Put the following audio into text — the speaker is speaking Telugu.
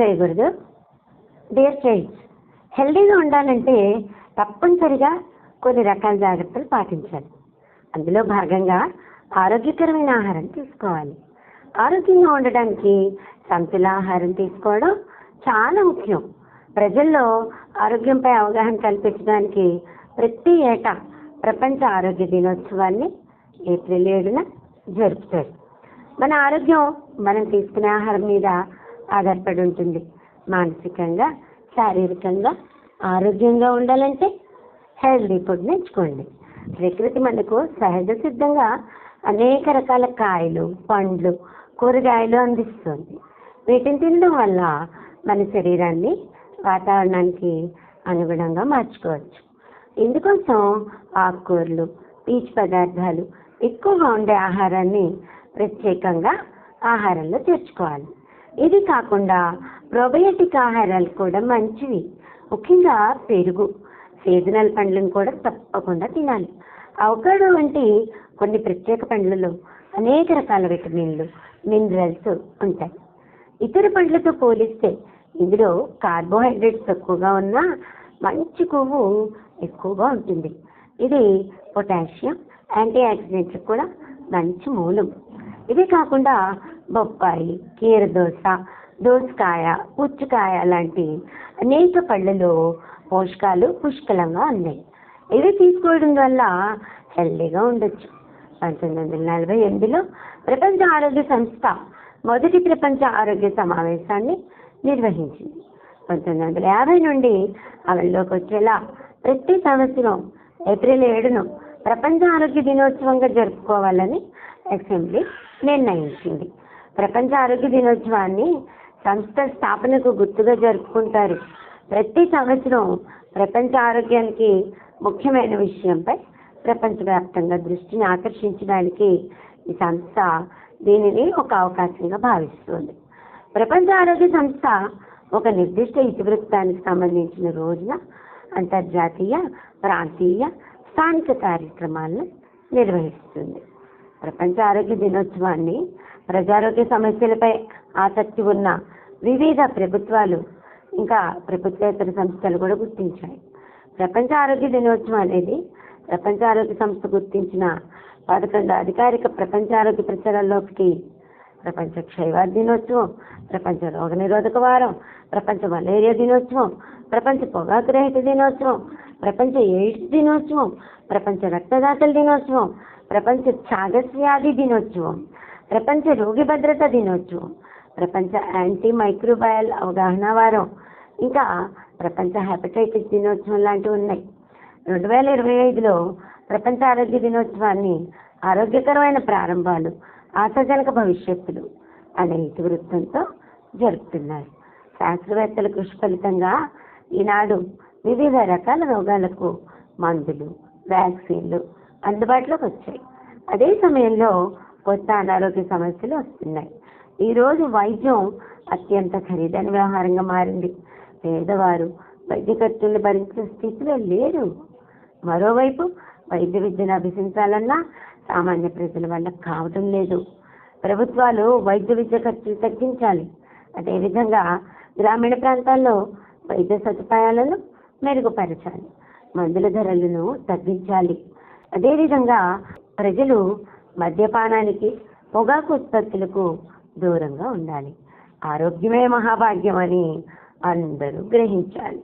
చేయకూడదు డియర్ ఫ్రెండ్స్ హెల్దీగా ఉండాలంటే తప్పనిసరిగా కొన్ని రకాల జాగ్రత్తలు పాటించాలి. అందులో భాగంగా ఆరోగ్యకరమైన ఆహారం తీసుకోవాలి. ఆరోగ్యంగా ఉండడానికి సమతుల ఆహారం తీసుకోవడం చాలా ముఖ్యం. ప్రజల్లో ఆరోగ్యంపై అవగాహన కల్పించడానికి ప్రతి ఏటా ప్రపంచ ఆరోగ్య దినోత్సవాన్ని ఏప్రిల్ ఏడున జరుపుతారు. మన ఆరోగ్యం మనం తీసుకునే ఆహారం మీద ఆధారపడి ఉంటుంది మానసికంగా శారీరకంగా ఆరోగ్యంగా ఉండాలంటే హెల్దీ ఫుడ్ ఎంచుకోండి ప్రకృతి మనకు సహజ సిద్ధంగా అనేక రకాల కాయలు పండ్లు కూరగాయలు అందిస్తుంది. వీటిని తినడం వల్ల మన శరీరాన్ని వాతావరణానికి అనుగుణంగా మార్చుకోవచ్చు. ఇందుకోసం ఆకుకూరలు పీచు పదార్థాలు ఎక్కువగా ఉండే ఆహారాన్ని ప్రత్యేకంగా ఆహారంలో చేర్చుకోవాలి. ఇది కాకుండా ప్రోబయోటిక్ ఆహారాలు కూడా మంచివి. ముఖ్యంగా పెరుగు సీజనల్ పండ్లను కూడా తప్పకుండా తినాలి. అవకాడో వంటి కొన్ని ప్రత్యేక పండ్లలో అనేక రకాల విటమిన్లు మినరల్స్ ఉంటాయి. ఇతర పండ్లతో పోలిస్తే ఇందులో కార్బోహైడ్రేట్స్ తక్కువగా ఉన్న మంచి కొవ్వు ఎక్కువగా ఉంటుంది. ఇది పొటాషియం యాంటీ ఆక్సిడెంట్స్ కూడా మంచి మూలం. ఇవి కాకుండా బొప్పాయి కీరదోస దోసకాయ పుచ్చకాయ లాంటి అనేక పళ్ళలో పోషకాలు పుష్కలంగా ఉన్నాయి. ఇవి తీసుకోవడం వల్ల హెల్దీగా ఉండొచ్చు. పంతొమ్మిది వందల నలభై ఎనిమిదిలో ప్రపంచ ఆరోగ్య సంస్థ మొదటి ప్రపంచ ఆరోగ్య సమావేశాన్ని నిర్వహించింది. పంతొమ్మిది వందల యాభై నుండి అమల్లోకి వచ్చేలా ప్రతి సంవత్సరం ఏప్రిల్ ఏడును ప్రపంచ ఆరోగ్య దినోత్సవంగా జరుపుకోవాలని అసెంబ్లీ నిర్ణయించింది. ప్రపంచ ఆరోగ్య దినోత్సవాన్ని సంస్థ స్థాపనకు గుర్తుగా జరుపుకుంటారు. ప్రతి సంవత్సరం ప్రపంచ ఆరోగ్యానికి ముఖ్యమైన విషయంపై ప్రపంచవ్యాప్తంగా దృష్టిని ఆకర్షించడానికి ఈ సంస్థ దీనిని ఒక అవకాశంగా భావిస్తుంది. ప్రపంచ ఆరోగ్య సంస్థ ఒక నిర్దిష్ట ఇతివృత్తానికి సంబంధించిన రోజున అంతర్జాతీయ ప్రాంతీయ స్థానిక కార్యక్రమాలను నిర్వహిస్తుంది. ప్రపంచ ఆరోగ్య దినోత్సవాన్ని ప్రజారోగ్య సమస్యలపై ఆసక్తి ఉన్న వివిధ ప్రభుత్వాలు ఇంకా ప్రభుత్వేతర సంస్థలు కూడా గుర్తించాయి. ప్రపంచ ఆరోగ్య దినోత్సవం అనేది ప్రపంచ ఆరోగ్య సంస్థ గుర్తించిన పదకొండు అధికారిక ప్రపంచ ఆరోగ్య ప్రచారాల్లోకి ప్రపంచ క్షయవాద దినోత్సవం ప్రపంచ రోగ నిరోధక వారం ప్రపంచ మలేరియా దినోత్సవం ప్రపంచ పొగాకు రహిత దినోత్సవం ప్రపంచ ఎయిడ్స్ దినోత్సవం ప్రపంచ రక్తదాతల దినోత్సవం ప్రపంచ ఛాగస్ వ్యాధి దినోత్సవం. ప్రపంచ రోగి భద్రత దినోత్సవం ప్రపంచ యాంటీ మైక్రోబయల్ అవగాహన వారం ఇంకా ప్రపంచ హెపటైటిస్ దినోత్సవం లాంటివి ఉన్నాయి. రెండు వేల ఇరవై ఐదులో ప్రపంచ ఆరోగ్య దినోత్సవాన్ని ఆరోగ్యకరమైన ప్రారంభాలు ఆశాజనక భవిష్యత్తులు అనే ఇతివృత్తంతో జరుపుతున్నారు. శాస్త్రవేత్తల కృషి ఫలితంగా ఈనాడు వివిధ రకాల రోగాలకు మందులు వ్యాక్సిన్లు అందుబాటులోకి వచ్చాయి. అదే సమయంలో కొత్త అనారోగ్య సమస్యలు వస్తున్నాయి. ఈరోజు వైద్యం అత్యంత ఖరీదైన వ్యవహారంగా మారింది. పేదవారు వైద్య ఖర్చులను భరించే స్థితిలో లేరు. మరోవైపు వైద్య విద్యను అభ్యసించాలన్నా సామాన్య ప్రజల వల్ల కావడం లేదు. ప్రభుత్వాలు వైద్య విద్య ఖర్చులు తగ్గించాలి. అదేవిధంగా గ్రామీణ ప్రాంతాల్లో వైద్య సదుపాయాలను మెరుగుపరచాలి. మందుల ధరలను తగ్గించాలి. అదేవిధంగా ప్రజలు మద్యపానానికి పొగాకు ఉత్పత్తులకు దూరంగా ఉండాలి. ఆరోగ్యమే మహాభాగ్యం అని అందరూ గ్రహించాలి.